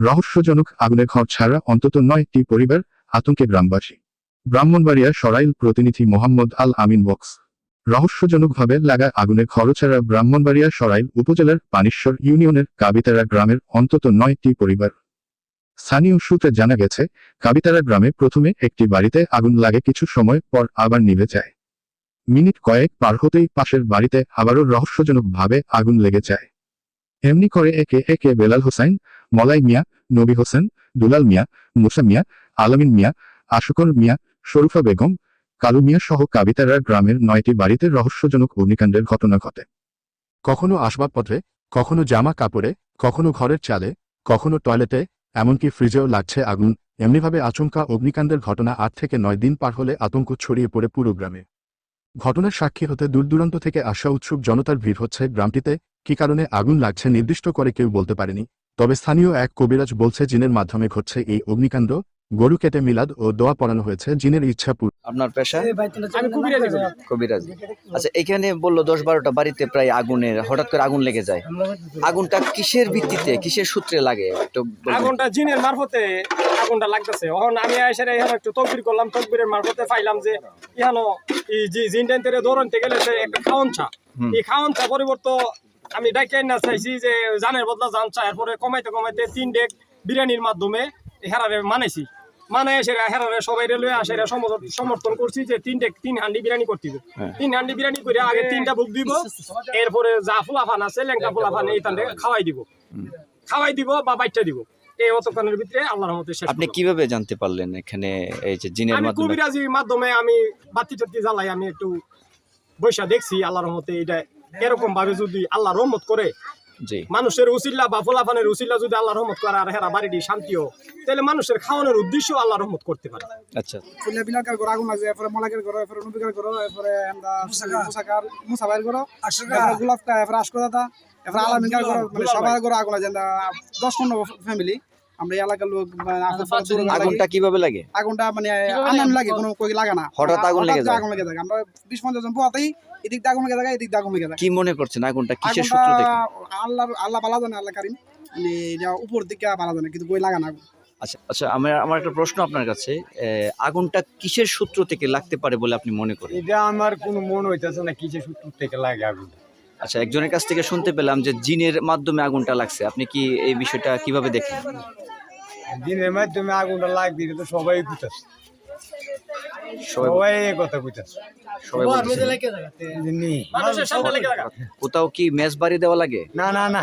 রহস্যজনক আগুনে ঘর ছাড়া অন্তত নয়টি পরিবার আতঙ্কে গ্রামবাসী। ব্রাহ্মণবাড়িয়া সরাইল প্রতিনিধি মোহাম্মদ আল আমিন বক্স। রহস্যজনকভাবে লাগা আগুনে খরচারা ব্রাহ্মণবাড়িয়া সরাইল উপজেলার পানিশ্বর ইউনিয়নের কাবিতারা গ্রামের অন্তত নয়টি পরিবার। স্থানীয় সূত্রে জানা গেছে, কাবিতারা গ্রামে প্রথমে একটি বাড়িতে আগুন লাগে কিছু সময় পর আবার নিভে যায়। মিনিট কয়েক পার হতেই পাশের বাড়িতে আবারও রহস্যজনকভাবে আগুন লেগে যায়। এমনি করে একে একে বেলাল হোসাইন মলাই মিয়া, নবী হোসেন, দুলাল মিয়া, মুসা মিয়া, আলামিন মিয়া, আশুকর মিয়া, শরুফা বেগম, কালু মিয়া সহ কাবিতারা গ্রামের নয়টি বাড়িতে রহস্যজনক অগ্নিকাণ্ডের ঘটনা ঘটে। কখনো আসবাবপত্রে, কখনো জামা কাপড়ে, কখনো ঘরের চালে, কখনো টয়লেটে, এমনকি ফ্রিজেও লাগছে আগুন, এমনিভাবে আচমকা অগ্নিকাণ্ডের ঘটনা আট থেকে নয় দিন পার হলে আতঙ্ক ছড়িয়ে পড়ে পুরো গ্রামে। ঘটনার সাক্ষী হতে দূরদূরান্ত থেকে আসা উৎসুক জনতার ভিড় হচ্ছে গ্রামটিতে, কি কারণে আগুন লাগছে নির্দিষ্ট করে কেউ বলতে পারেনি। তবে স্থানীয় এক কবিরাজ বলছে জিনের মাধ্যমে ঘটছে এই অগ্নিকাণ্ড গরু কেটে মিলাদ ও দোয়া পড়ানো হয়েছে জিনের ইচ্ছা পূরণ। আপনার পেশা? আমি কবিরাজি আচ্ছা এখানে বলল দশ বারোটা বাড়িতে প্রায় আগুনের হঠাৎ করে আগুন লেগে যায়। আগুনটা কিসের ভিত্তিতে কিসের সূত্রে লাগে? একটু আগুনটা জিনের মারফতে আগুনটা লাগতেছে। এখন আমি এসে এখানে একটু তকবির করলাম তকবিরের মারফতে পাইলাম যে ইহানো এই যে জিনটাইন দৌড়ানতে গেলে একটা খাওয়ান চা এই খাওয়ান চা পরিবর্তে আমি ডাইকে না চাইছি যে জানের বদলা জান চা এরপরে কমাইতে কমাইতে তিন ডেক বিরিয়ানির মাধ্যমে হেরারে মানাইছি মানে এসে হেরারে সবাই লয়ে আসে এরা সমর্থন- করছি যে তিন ডেক তিন হান্ডি বিরিয়ানি করতে হবে। হ্যাঁ। তিন হান্ডি বিরিয়ানি করে আগে তিনটা বুক দিব এরপরে যা ফুলাফান আছে লেঙ্কা ফুলাফান এই তান্ডে খাওয়াই দিব। খাওয়াই দিব বা বাইটটা দিব। এই অতক্ষণের ভিতরে আল্লাহর রহমতে শেষ আপনি কীভাবে জানতে পারলেন এখানে এই যে জিনের আমি মাধ্যমে? কবিরাজির মাধ্যমে আমি বাতি টাতি জ্বালাই আমি একটু বৈশা দেখছি আল্লাহর রহমতে এটা এরকম ভাবে যদি আল্লাহ রহমত করে জি। মানুষের উসিল্লা বা ফলাফানের উসিল্লা যদি আল্লাহ রহমত করে আর হেরা বাড়িটি শান্তিও তাহলে মানুষের খাওয়ানোর উদ্দেশ্য আল্লাহ রহমত করতে পারে। আচ্ছা। ফুলে বিলাকার ঘর আগুন লাগছে এরপরে মলাকের ঘর এরপরে নবীকার ঘর এরপরে আমরা মুসাকার। মুসাবাইর ঘর এরপরে গোলাপকা এরপরে আশকদাতা এরপরে আলামিনকার ঘর মানে সবার ঘর আগুন আমরা দশ পনেরো ফ্যামিলি আমরা এই এলাকার লোক লাগি। আগুনটা কীভাবে লাগে? আগুনটা মানে আনাম লাগে? কোনো কই লাগে না। হঠাৎ আগুন লেগে যায়। আগুন লেগে যায়। আমরা বিশ পঞ্চাশ জন পোয়াতেই এদিক দিয়ে আগুন লেগে যায় এদিক দিয়ে আগুন লেগে যায়। কি মনে করছেন আগুনটা? কিসের সূত্র থেকে আল্লাহ আল্লাহ পালা জানে আল্লাহ কারিম। মানে এটা উপর দিকে পালা জানে কিন্তু কই লাগা না আচ্ছা আচ্ছা আমার আমার একটা প্রশ্ন আপনার কাছে। আগুনটা কিসের সূত্র থেকে লাগতে পারে বলে আপনি মনে করেন? এটা আমার কোনো মন হইতেছে না কিসের সূত্র থেকে লাগে আগুন আচ্ছা একজনের কাছ থেকে শুনতে পেলাম যে জিনের মাধ্যমে আগুনটা লাগছে। আপনি কি এই বিষয়টা কীভাবে দেখেন? দিনের মাধ্যমে আগুনটা লাগবে এটা তো সবাই বুঝতেছে সবাই কথা বুঝতেছে সবাই বলতেছে। মানুষের সামনে লেগে কোথাও কি মেস বাড়ি দেওয়া লাগে? না না না।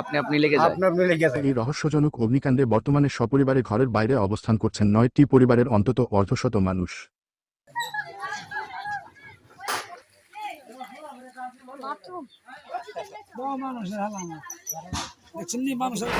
আপনি আপনি লেগে যায়। আপনি আপনি লেগে থাকে এই রহস্যজনক অগ্নিকাণ্ডে বর্তমানে সপরিবারে ঘরের বাইরে অবস্থান করছেন নয়টি পরিবারের অন্তত অর্ধশত মানুষ। মানুষের হালা দেখছেন মানুষের